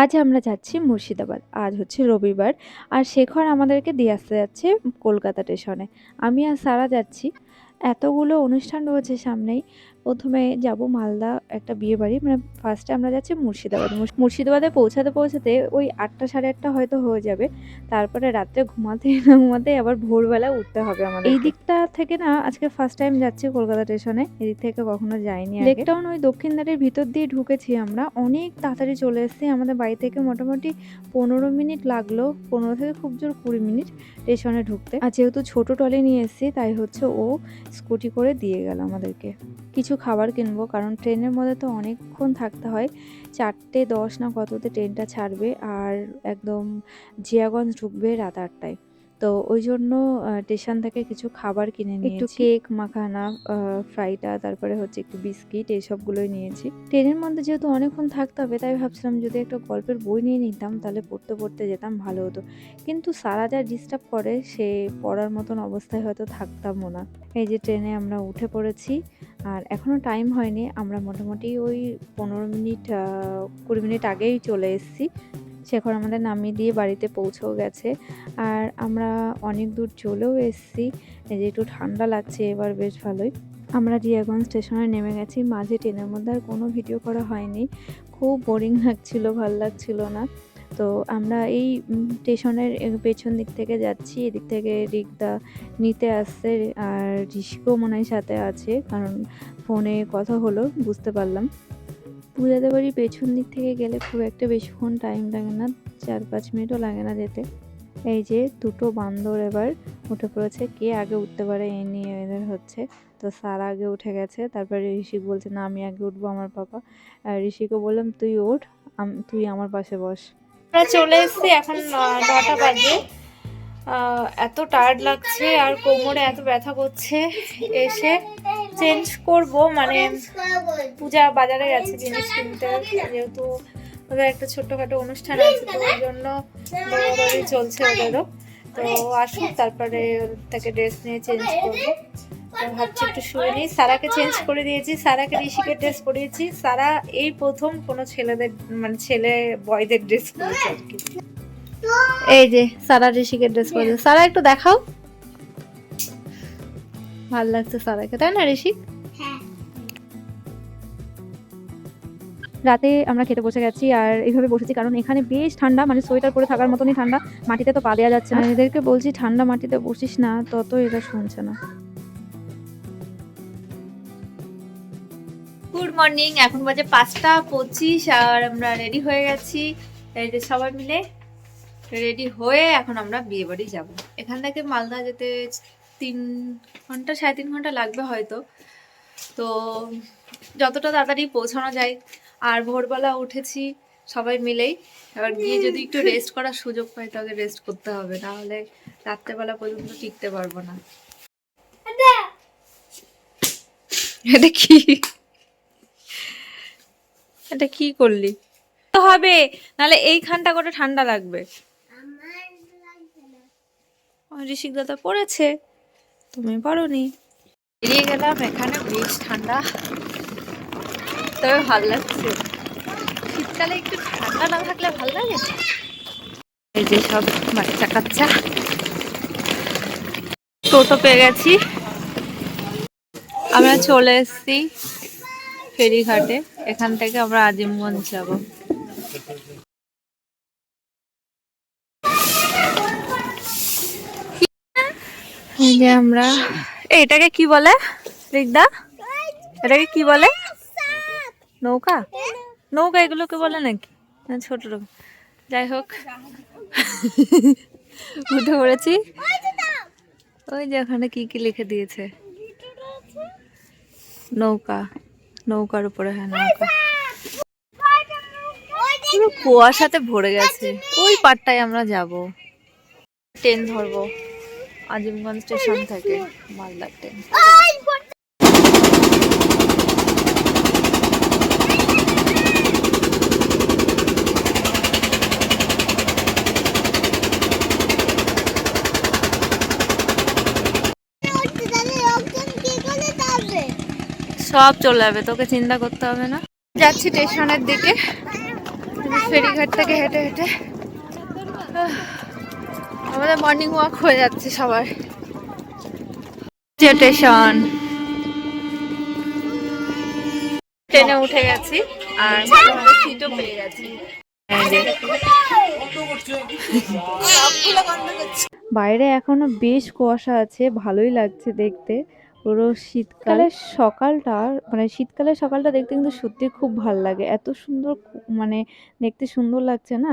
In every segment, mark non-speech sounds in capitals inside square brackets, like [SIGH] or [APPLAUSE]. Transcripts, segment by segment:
আজ আমরা যাচ্ছি মুর্শিদাবাদ। আজ হচ্ছে রবিবার আর শেখর আমাদেরকে দিয়ে আসতে যাচ্ছে কলকাতা স্টেশনে। আমি আর সারা যাচ্ছি। এতগুলো অনুষ্ঠান রয়েছে সামনেই। প্রথমে যাব মালদা একটা বিয়ে বাড়ি মানে ফার্স্টে আমরা যাচ্ছি মুর্শিদাবাদ। মুর্শ- মুর্শিদাবাদে পৌঁছাতে পৌঁছাতে ওই আটটা সাড়ে আটটা হয়তো হয়ে যাবে। তারপরে রাত্রে ঘুমাতে [LAUGHS] না ঘুমাতে আবার ভোরবেলা উঠতে হবে আমাদের এই দিকটা থেকে না আজকে ফার্স্ট টাইম যাচ্ছি কলকাতা স্টেশনে এদিক থেকে কখনো যাইনি লেকটাউন ওই দক্ষিণ দ্বারের ভিতর দিয়ে ঢুকেছি আমরা। অনেক তাড়াতাড়ি চলে এসেছি। আমাদের বাড়ি থেকে মোটামুটি পনেরো মিনিট লাগল। পনেরো থেকে খুব জোর কুড়ি মিনিট স্টেশনে ঢুকতে। আর যেহেতু ছোট টলে নিয়ে এসেছি তাই হচ্ছে ও স্কুটি করে দিয়ে গেল আমাদেরকে। কিছু খাবার কিনবো, কারণ ট্রেনের মধ্যে তো অনেকক্ষণ থাকতে হয়। চারটে দশ না কততে ট্রেনটা ছাড়বে, আর একদম জিয়াগঞ্জ ঢুকবে রাত আটটায়। তো ওই জন্য স্টেশন থেকে কিছু খাবার কিনে নিয়েছি। একটু কেক মাখানা ফ্রাইটা তারপরে হচ্ছে একটু বিস্কিট এইসবগুলোই নিয়েছি। ট্রেনের মধ্যে যেহেতু অনেকক্ষণ থাকতে হবে তাই ভাবছিলাম যদি একটা গল্পের বই নিয়ে নিতাম তাহলে পড়তে পড়তে যেতাম ভালো হতো। কিন্তু সারা যা ডিস্টার্ব করে সে পড়ার মতন অবস্থায় হয়তো থাকতামও না। এই যে ট্রেনে আমরা উঠে পড়েছি আর এখনও টাইম হয়নি আমরা মোটামুটি ওই পনেরো মিনিট কুড়ি মিনিট আগেই চলে এসেছি। শেখর আমাদের নামিয়ে দিয়ে বাড়িতে পৌঁছেও গেছে। আর আমরা অনেক দূর চলেও এসেছি। যে একটু ঠান্ডা লাগছে এবার বেশ ভালোই। আমরা জিয়াগঞ্জ স্টেশনে নেমে গেছি। মাঝে ট্রেনের মধ্যে আর কোনো ভিডিও করা হয়নি। খুব বোরিং লাগছিল, ভালো লাগছিল না। তো আমরা এই স্টেশনের পেছন দিক থেকে যাচ্ছি। এদিক থেকে রিকদা নিতে আসছে আর ঋষিকও মনে হয় সাথে আছে, কারণ ফোনে কথা হলো, বুঝতে পারলাম। পূজাদের বাড়ি পেছন দিক থেকে গেলে খুব একটা বেশিক্ষণ টাইম লাগে না, চার পাঁচ মিনিটও লাগে না যেতে। এই যে দুটো বান্দর এবার উঠে পড়েছে, কে আগে উঠতে পারে এই নিয়ে এদের হচ্ছে। তো স্যার আগে উঠে গেছে, তারপরে ঋষিক বলছে, না, আমি আগে উঠবো আমার আর ঋষিকে বললাম, তুই ওঠ তুই আমার পাশে বস। আমরা চলে এসেছি এখন নটা বাজে। এত টায়ার্ড লাগছে, আর কোমরে এত ব্যথা করছে, এসে চেঞ্জ করব মানে পূজা বাজারে গেছে জিনিস কিনতে, যেহেতু ওদের একটা ছোট্টখাটো অনুষ্ঠান আছে, তো ওই জন্য দৌড়াদৌড়ি চলছে ওদেরও। তো আসুক, তারপরে তাকে ড্রেস নিয়ে চেঞ্জ করব। ভাবছি একটু শুয়ে নিই। সারাকে চেঞ্জ করে দিয়েছি, সারাকে ঋষিকে ড্রেস পরিয়েছি। সারা এই প্রথম কোনো ছেলেদের মানে ছেলে বয়দের ড্রেস পরেছে আর কি। এই যে সারা ঋষিকে ড্রেস পরেছে। সারা একটু দেখাও। ভালো লাগছে সারাকে তাই না ঋষিক রাতে আমরা খেতে বসে গেছি আর এইভাবে বসেছি কারণ এখানে বেশ ঠান্ডা মানে সোয়েটার পরে থাকার মতনই ঠান্ডা মাটিতে তো পা দেওয়া যাচ্ছে না। এদেরকে বলছি ঠান্ডা মাটিতে বসিস না তত এরা শুনছে না। গুড মর্নিং এখন বাজে পাঁচটা পঁচিশ আর আমরা রেডি হয়ে গেছি। এই যে সবাই মিলে রেডি হয়ে এখন আমরা বিয়ে বাড়ি যাব। এখান থেকে মালদা যেতে তিন ঘণ্টা সাড়ে তিন ঘণ্টা লাগবে হয়তো। তো যতটা তাড়াতাড়ি পৌঁছানো যায়। আর ভোরবেলা উঠেছি সবাই মিলেই। এবার গিয়ে যদি একটু রেস্ট করার সুযোগ পাই তাহলে রেস্ট করতে হবে। নাহলে রাত্রেবেলা পর্যন্ত টিকতে পারব না। এটা কি? এটা কি করলি? তো হবে। নালে এইখানটা করে ঠান্ডা লাগবে? ঋষিক দাদা পড়েছে। তুমি পড়োনি বেরিয়ে গেলাম, এখানে বেশ ঠান্ডা। তবে ভালো লাগছে। শীতকালে একটু ঠান্ডা না থাকলে ভালো লাগে? এই যে সব বাচ্চা কাচ্চা টোটো পেয়ে গেছি। আমরা চলে এসেছি ফেরিঘাটে। এখান থেকে আমরা আজিমগঞ্জ যাব। এই যে আমরা এটাকে কি বলে? রিকদা এটাকে কি বলে? নৌকা? নৌকা এগুলোকে বলে নাকি? না, ছোট যাই হোক। উঠে পড়েছি। ওই যে ওখানে কি কি লিখে দিয়েছে? নৌকা। নৌকার উপরে হ্যাঁ নৌকা। পুরো কুয়াশাতে ভরে গেছে। ওই পাটটায় আমরা যাব। ট্রেন ধরবো। আজিমগঞ্জ স্টেশন থেকে মালদার ট্রেন। সব চলে যাবে তোকে চিন্তা করতে হবে না। যাচ্ছি স্টেশনের দিকে। ফেরিঘাট থেকে হেঁটে হেঁটে। আমাদের মর্নিং ওয়াক হয়ে যাচ্ছে সবার। স্টেশন ট্রেনে উঠে গেছি, আর সিটও পেয়ে গেছি। বাইরে এখনও বেশ কুয়াশা আছে, ভালোই লাগছে দেখতে। পুরো শীতকালের সকালটা মানে শীতকালের সকালটা দেখতে কিন্তু সত্যি খুব ভালো লাগে। এত সুন্দর মানে দেখতে সুন্দর লাগছে না?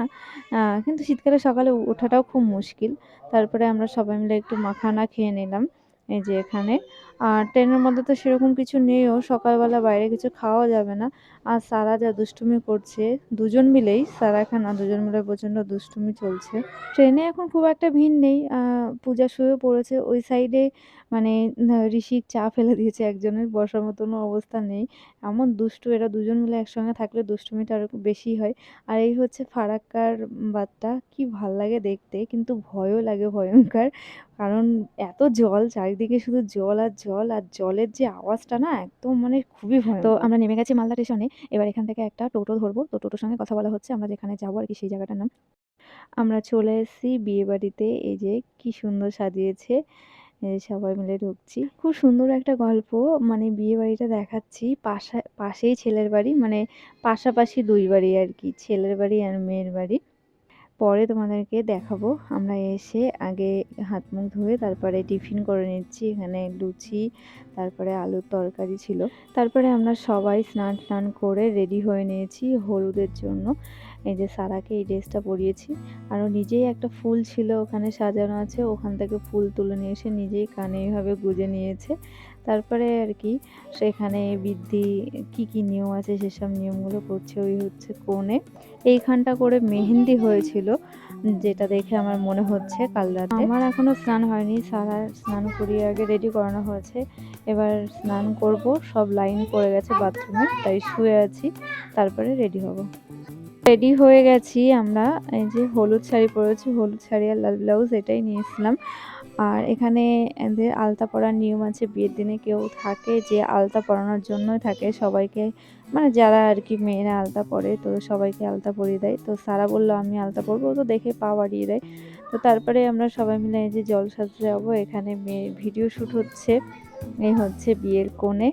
কিন্তু শীতকালে সকালে ওঠাটাও খুব মুশকিল। তারপরে আমরা সবাই মিলে একটু মাখানা খেয়ে নিলাম এই যে এখানে। আর ট্রেনের মধ্যে তো সেরকম কিছু নেইও সকালবেলা বাইরে কিছু খাওয়া যাবে না। আর সারা যা দুষ্টুমি করছে, দুজন মিলেই, সারা খান আর দুজন মিলে প্রচণ্ড দুষ্টুমি চলছে। ট্রেনে এখন খুব একটা ভিড় নেই পূজা শুয়ে পড়েছে, ওই সাইডে মানে ঋষিক চা ফেলে দিয়েছে একজনের, বসার মতনও অবস্থা নেই। এমন দুষ্টু, এরা দুজন মিলে একসঙ্গে থাকলে দুষ্টুমিটা আরও বেশি হয়। আর এই হচ্ছে ফারাক্কার বাতটা কি ভালো লাগে দেখতে, কিন্তু ভয়ও লাগে ভয়ঙ্কর। কারণ এত জল, চারিদিকে শুধু জল আর জল, আর জলের যে আওয়াজটা না, একদম মানে খুবই ভয় তো আমরা নেমে গেছি মালদা স্টেশনে এবার এখান থেকে একটা টোটো ধরবো। তো টোটোর সঙ্গে কথা বলা হচ্ছে, আমরা যেখানে যাব আর কি সেই জায়গাটার নাম। আমরা চলে এসেছি বিয়েবাড়িতে। এই যে কি সুন্দর সাজিয়েছে সবাই মিলে ঢুকছি। খুব সুন্দর একটা গল্প মানে বিয়ে বাড়িটা দেখাচ্ছি। পাশা, পাশেই ছেলের বাড়ি মানে পাশাপাশি দুই বাড়ি আর কি, ছেলের বাড়ি আর মেয়ের বাড়ি। পরে তোমাদেরকে দেখাবো। আমরা এসে আগে হাত মুখ ধুয়ে তারপরে টিফিন করে নিচ্ছি। এখানে লুচি, তারপরে আলুর তরকারি ছিল। তারপরে আমরা সবাই স্নান টান করে রেডি হয়ে নিয়েছি হলুদের জন্য। এই যে সারাকে এই ড্রেসটা পরিয়েছি। আর ও নিজেই একটা ফুল ছিল ওখানে সাজানো আছে। ওখান থেকে ফুল তুলে নিয়ে এসে নিজেই কানে এইভাবে গুজে নিয়েছে। তারপরে আর কি সেখানে বৃদ্ধি কি কি নিয়ম আছে সেসব নিয়মগুলো করছে ওই হচ্ছে কোণে। এইখানটা করে মেহেন্দি হয়েছিল, যেটা দেখে আমার মনে হচ্ছে কাল রাতে। আমার এখনও স্নান হয়নি, সারা স্নান করিয়ে আগে রেডি করানো হয়েছে। এবার স্নান করব, সব লাইন পড়ে গেছে বাথরুমে তাই শুয়ে আছি, তারপরে রেডি হব। রেডি হয়ে গেছি আমরা, এই যে হলুদ শাড়ি পরেছি, হলুদ শাড়ি আর লাল ব্লাউজ এটাই নিয়েছিলাম আর এখানে এদের আলতা পরার নিয়ম আছে, বিয়ের দিনে কেউ থাকে যে আলতা পরানোর জন্যই থাকে। সবাইকে মানে যারা আর কি মেয়েরা আলতা পরে, তো সবাইকে আলতা পরিয়ে দেয়। তো সারা বলল, আমি আলতা পরবো তো দেখে পা বাড়িয়ে দেয়। তো তারপরে আমরা সবাই মিলে এই যে জল সাজতে যাব। এখানে মেয়ে ভিডিও শ্যুট হচ্ছে। এই হচ্ছে বিয়ের কোণে।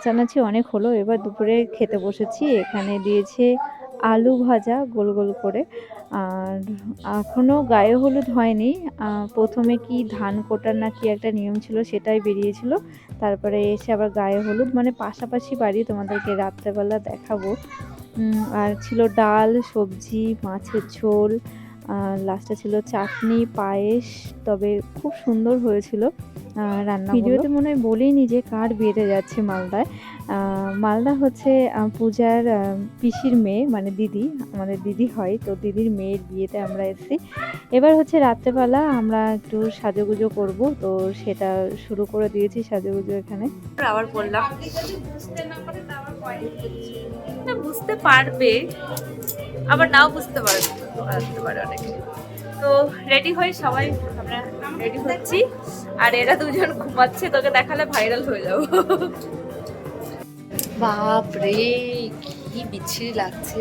নাচানাচি অনেক হলো, এবার দুপুরে খেতে বসেছি। এখানে দিয়েছে আলু ভাজা গোল গোল করে। আর এখনও গায়ে হলুদ হয়নি। প্রথমে কি ধান কোটার না কি একটা নিয়ম ছিল সেটাই বেরিয়েছিল। তারপরে এসে আবার গায়ে হলুদ মানে পাশাপাশি বাড়ি তোমাদেরকে রাত্রেবেলা দেখাবো। আর ছিল ডাল, সবজি, মাছের ঝোল লাস্টে ছিল চাটনি, পায়েস, তবে খুব সুন্দর হয়েছিল। রান্না ভিডিওতে মনে হয় বলিনি যে কার বিয়েতে যাচ্ছে মালদায়। মালদা হচ্ছে পূজার পিসির মেয়ে মানে দিদি আমাদের দিদি হয় তো দিদির মেয়ের বিয়েতে আমরা এসেছি। এবার হচ্ছে রাত্রেবেলা আমরা একটু সাজুগুজো করব তো সেটা শুরু করে দিয়েছি সাজুগুজো এখানে। আবার বললাম। বুঝতে পারবে আবার নাও বুঝতে পারবে। বুঝতে পারে অনেকে। তো রেডি হয়ে সবাই আমরা রেডি হচ্ছি। আর এরা দুজন ঘুমাচ্ছে তোকে দেখালে ভাইরাল হয়ে যাব। বাপ রে কি বিচ্ছিরি লাগছে।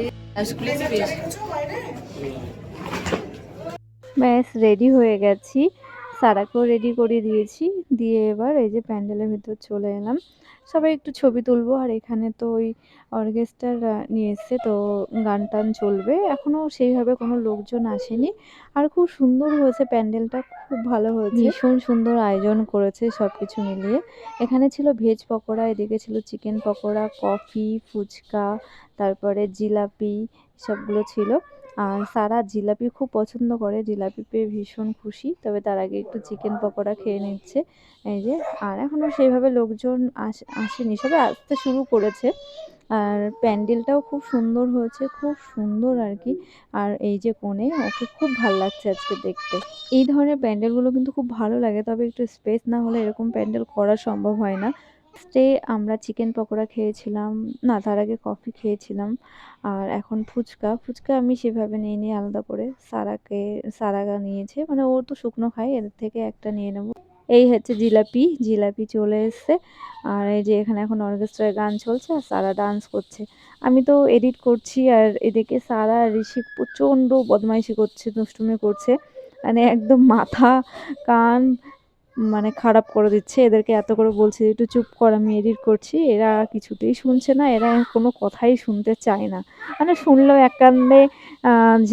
ব্যাস রেডি হয়ে গেছি। সারাকেও রেডি করে দিয়েছি। দিয়ে এবার এই যে প্যান্ডেলের ভিতর চলে এলাম। সবাই একটু ছবি তুলবো। আর এখানে তো ওই অর্কেস্ট্রার নিয়ে এসছে, তো গান টান চলবে। এখনও সেইভাবে কোনো লোকজন আসেনি। আর খুব সুন্দর হয়েছে প্যান্ডেলটা, খুব ভালো হয়েছে। ভীষণ সুন্দর আয়োজন করেছে সব কিছু মিলিয়ে। এখানে ছিল ভেজ পকোড়া, এদিকে ছিল চিকেন পকোড়া, কফি, ফুচকা, তারপরে জিলাপি, সবগুলো ছিল। আর সারা জিলাপি খুব পছন্দ করে। জিলাপি পেয়ে ভীষণ খুশি। তবে তার আগে একটু চিকেন পকোড়া খেয়ে নিচ্ছে। এই যে, আর এখনও সেইভাবে লোকজন আস, আসেনি। সবে আসতে শুরু করেছে। আর প্যান্ডেলটাও খুব সুন্দর হয়েছে, খুব সুন্দর আর কি। আর এই যে কোণে, ওকে খুব ভালো লাগছে আজকে দেখতে। এই ধরনের প্যান্ডেলগুলো কিন্তু খুব ভালো লাগে। তবে একটু স্পেস না হলে এরকম প্যান্ডেল করা সম্ভব হয় না। স্টে আমরা চিকেন পকোড়া খেয়েছিলাম। না, তার আগে কফি খেয়েছিলাম। আর এখন ফুচকা। ফুচকা আমি সেভাবে নিয়ে নিই আলাদা করে। সারাকে, সারাগা নিয়েছে। মানে ও তো শুকনো খায়, এদের থেকে একটা নিয়ে নেব। এই হচ্ছে জিলাপি। জিলাপি চলে এসছে। আর এই যে এখানে এখন অর্কেস্ট্রায় গান চলছে আর সারা ডান্স করছে। আমি তো এডিট করছি আর এদিকে সারা আর ঋষি প্রচণ্ড বদমাইশি করছে, দুষ্টুমি করছে। মানে একদম মাথা, কান মানে খারাপ করে দিচ্ছে। এদেরকে এত করে বলছি একটু চুপ কর, আমি এডিট করছি। এরা কিছুতেই শুনছে না, এরা কোনো কথাই শুনতে চায় না। মানে শুনলেও এক কান্দে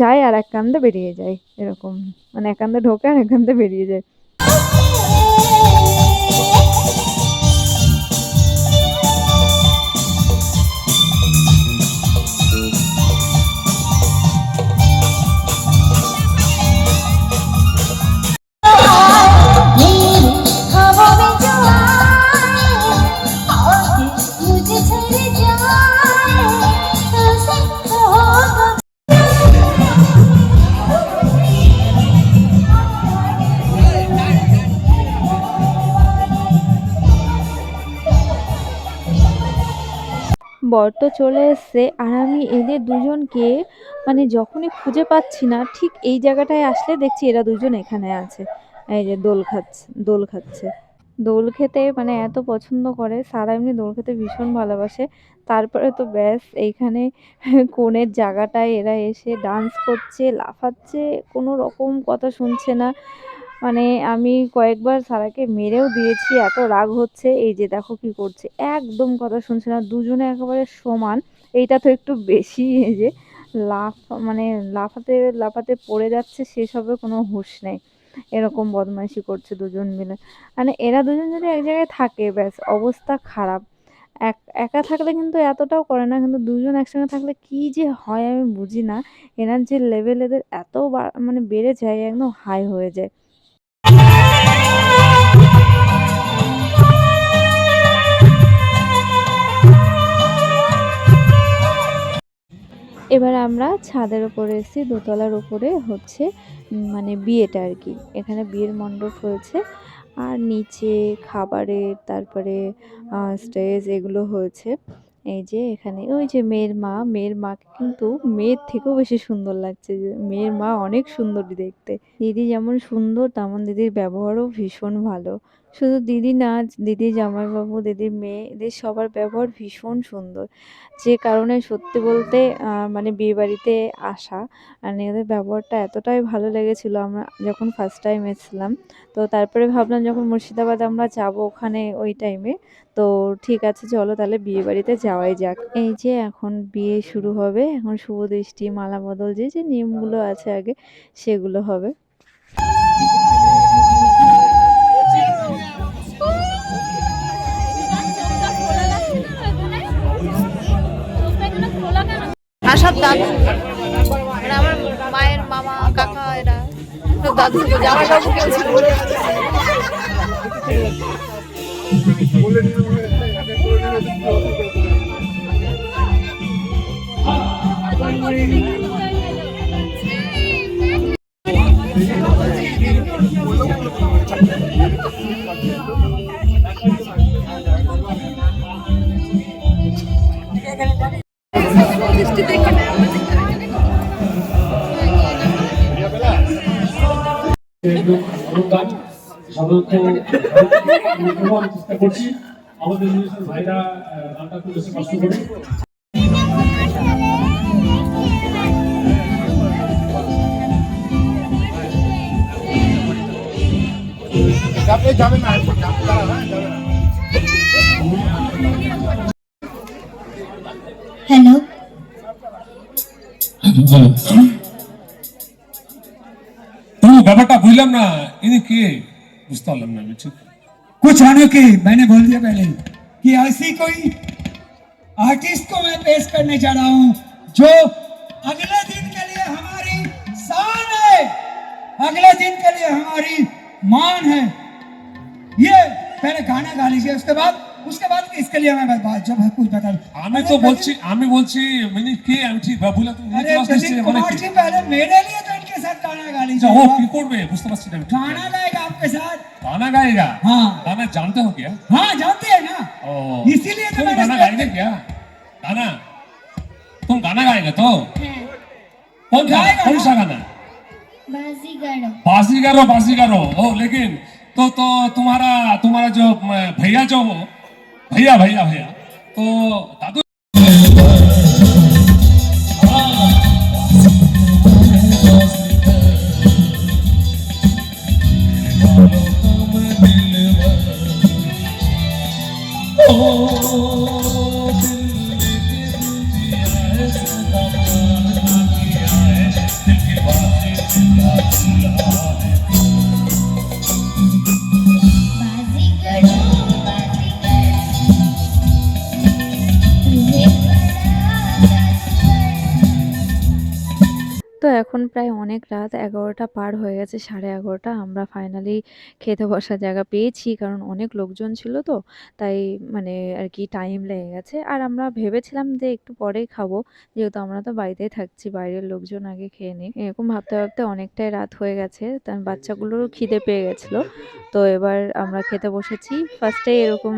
যায় আর এক কান্দে বেরিয়ে যায়, এরকম। মানে এক কান্দে ঢোকে আর এক কান্দে বেরিয়ে যায়। বর তো চলে এসছে আর আমি এদের দুজনকে মানে যখনই খুঁজে পাচ্ছি না, ঠিক এই জায়গাটায় আসলে দেখছি এরা দুজন এখানে আছে। এই যে দোল খাচ্ছে দোল খাচ্ছে। দোল খেতে মানে এত পছন্দ করে, সারা এমনি দোল খেতে ভীষণ ভালোবাসে। তারপরে তো ব্যাস, এইখানে কোণের জায়গাটায় এরা এসে ডান্স করছে, লাফাচ্ছে, কোনো রকম কথা শুনছে না। মানে আমি কয়েকবার সারাকে মেরেও দিয়েছি, এত রাগ হচ্ছে, এই যে দেখো কি করছে। একদম কথা শুনছে না, দুজনে একেবারে সমান। এইটা তো একটু বেশি, এই যে লাফ মানে লাফাতে লাফাতে পড়ে যাচ্ছে সেসবের কোনো হুঁশ নেই। এরকম বদমাইশি করছে দুজন মিলে। মানে এরা দুজন যদি এক জায়গায় থাকে, ব্যাস, অবস্থা খারাপ। এক, একা থাকলে কিন্তু এতটাও করে না, কিন্তু দুজন একসঙ্গে থাকলে কি যে হয় আমি বুঝি না। এনার্জির লেভেল এদের এত মানে বেড়ে যায়, একদম হাই হয়ে যায়। এবার আমরা ছাদের উপরে এসেছি, দোতলার উপরে হচ্ছে মানে বিয়েটা আর কি। এখানে বিয়ের মণ্ডপ হয়েছে আর নিচে খাবারের, তারপরে স্টেজ এগুলো হয়েছে। এই যে এখানে, ওই যে মেয়ের মা, মেয়ের মাকে কিন্তু মেয়ের থেকেও বেশি সুন্দর লাগছে যে, মেয়ের মা অনেক সুন্দর দেখতে। দিদি যেমন সুন্দর, তেমন দিদির ব্যবহারও ভীষণ ভালো। শুধু দিদি না, দিদি জামাইবাবু, দিদির মেয়ে, এদের সবার ব্যবহার ভীষণ সুন্দর। যে কারণে সত্যি বলতে মানে বিয়েবাড়িতে আসা মানে এদের ব্যবহারটা এতটাই ভালো লেগেছিল। আমরা যখন ফার্স্ট টাইম এসেছিলাম, তো তারপরে ভাবলাম যখন মুর্শিদাবাদ আমরা যাব ওখানে ওই টাইমে তো ঠিক আছে, চলো তাহলে বিয়ে বাড়িতে যাওয়াই যাক। এই যে এখন বিয়ে শুরু হবে, এখন শুভ দৃষ্টি, মালা বদল, যে যে নিয়মগুলো আছে আগে, সেগুলো হবে। আসার দাদু। মানে আমার মায়ের মামা কাকা এরা। সব দাদু জামাই বাবু ছিল অনুদান আমরা চেষ্টা করছি। আমাদের নিজস্ব ভাইরা গানটা খুব বেশি কষ্ট করে। না না হ্যালো। ব্যাপারটা বুঝলাম না ইনি কে? বুঝতে পারলাম না আমি ঠিক। कुछ अनोखे मैंने बोल दिया पहले ही कि ऐसी कोई आर्टिस्ट को मैं पेश करने जा रहा हूं जो अगले दिन के लिए हमारी शान है अगले दिन के लिए हमारी मान है ये पहले गाना गा लीजिए उसके बाद उसके बाद इसके लिए मैं बात जब कुछ बता दूं। আমি তো বলছি আমি বলছি ইনি কে আমি ঠিক বুঝলাম তুমি अरे ক্লাস प्रदीप নিচ্ছে মানে कुमार কি जी पहले मेरे लिए तो इनके साथ गाना गा আচ্ছা ও কি लीजिए করবে বুঝতে পারছি না আমি ঠিক। आपके साथ गाना गाएगा हाँ गाना जानते हो क्या हाँ जानते हैं ना इसीलिए तो गाना गाएंगे क्या गाना तुम गाना गाएगा तो कौन सा कौन सा गाना बाजीगरो बाजीगरो बाजीगरो ओ लेकिन तो तो तुम्हारा तुम्हारा जो भैया जो हो भैया भैया भैया तो दादू প্রায় অনেক রাত, এগারোটা পার হয়ে গেছে, সাড়ে এগারোটা। আমরা ফাইনালি খেতে বসার জায়গা পেয়েছি, কারণ অনেক লোকজন ছিল তো, তাই মানে আর কি টাইম লেগে গেছে। আর আমরা ভেবেছিলাম যে একটু পরেই খাব, যেহেতু আমরা তো বাড়িতেই থাকছি, বাইরের লোকজন আগে খেয়ে নিই এরকম ভাবতে ভাবতে অনেকটাই রাত হয়ে গেছে, তার বাচ্চাগুলোরও খিদে পেয়ে গেছিল। তো এবার আমরা খেতে বসেছি। ফার্স্টে এরকম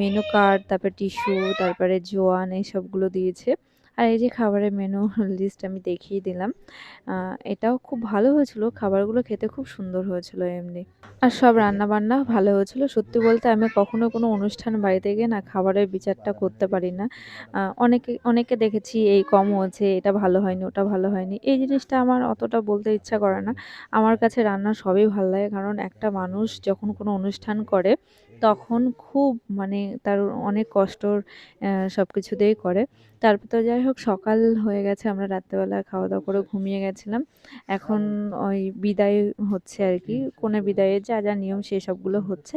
মেনু কার্ড তারপরে টিস্যু তারপরে জোয়ান, এইসবগুলো দিয়েছে। আর এই যে খাবারের মেনু লিস্ট [LAUGHS] আমি দেখিয়ে দিলাম এটাও খুব ভালো হয়েছিল। খাবারগুলো খেতে খুব সুন্দর হয়েছিল এমনি। আর সব রান্না বান্না ভালো হয়েছিল। সত্যি বলতে আমি কখনো কোনো অনুষ্ঠান বাড়িতে গিয়ে না খাবারের বিচারটা করতে পারি না। অনেকে অনেকে দেখেছি এই কম হয়েছে, এটা ভালো হয়নি, ওটা ভালো হয়নি। এই জিনিসটা আমার অতটা বলতে ইচ্ছা করে না। আমার কাছে রান্না সবই ভালো লাগে, কারণ একটা মানুষ যখন কোনো অনুষ্ঠান করে, তখন খুব মানে তার অনেক কষ্টর সব কিছুতেই করে। তারপর তো যাই হোক সকাল হয়ে গেছে আমরা রাত্রেবেলা খাওয়া দাওয়া করে ঘুমিয়ে গেছিলাম। এখন ওই বিদায় হচ্ছে আর কি কোনে বিদায়ের যা যা নিয়ম সেই সবগুলো হচ্ছে।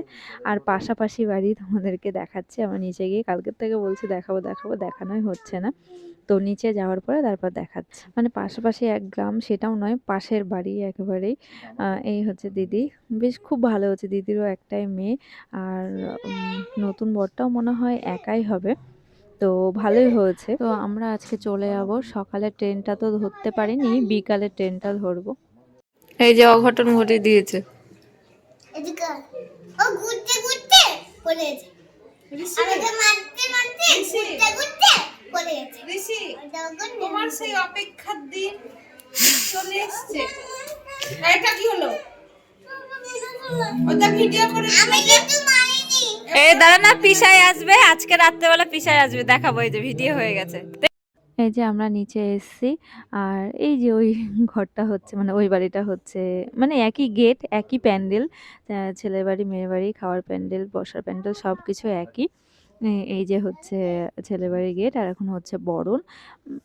আর পাশাপাশি বাড়ি তোমাদেরকে দেখাচ্ছি আমার নিচে গিয়ে কালকের থেকে বলছি দেখাবো দেখাবো দেখানোই হচ্ছে না। তো নিচে যাওয়ার পরে তারপর দেখাচ্ছে। মানে পাশাপাশি এক গ্রাম সেটাও নয় পাশের বাড়ি একেবারেই। এই হচ্ছে দিদি। বেশ খুব ভালো হচ্ছে দিদিরও একটাই মেয়ে। আর নতুন বরটাও মনে হয় একাই হবে। তো ভালোই হয়েছে। তো আমরা আজকে চলে যাব। সকালে ট্রেনটা তো ধরতে পারিনি বিকালে ট্রেনটা ধরবো। এই যে অঘটন ঘটে দিয়েছে। ও ঘুরতে ঘুরতে পড়ে গেছে আমাকে মারতে মারতে ঘুরতে ঘুরতে পড়ে গেছে ঋষি তোমার সেই অপেক্ষার দিন চলে এসছে। এটা কি হলো? [LAUGHS] ওটা ভিডিও করে আমি কিন্তু এই দাঁড়া না পিসাই আসবে। আজকে রাত্রেবেলা পিসাই আসবে। দেখাবো এই যে ভিডিও হয়ে গেছে। এই যে আমরা নিচে এসেছি আর এই যে ওই ঘরটা হচ্ছে মানে ওই বাড়িটা হচ্ছে মানে একই গেট একই প্যান্ডেল ছেলের বাড়ি মেয়ের বাড়ি খাওয়ার প্যান্ডেল বসার প্যান্ডেল সব কিছু একই এই যে হচ্ছে ছেলের বাড়ির গেট আর এখন হচ্ছে বরণ।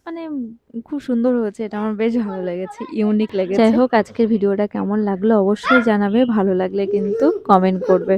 মানে খুব সুন্দর হয়েছে এটা আমার বেশ ভালো লেগেছে ইউনিক লেগেছে। যাই হোক আজকের ভিডিওটা কেমন লাগল অবশ্যই জানাবে ভালো লাগলে কিন্তু কমেন্ট করবে।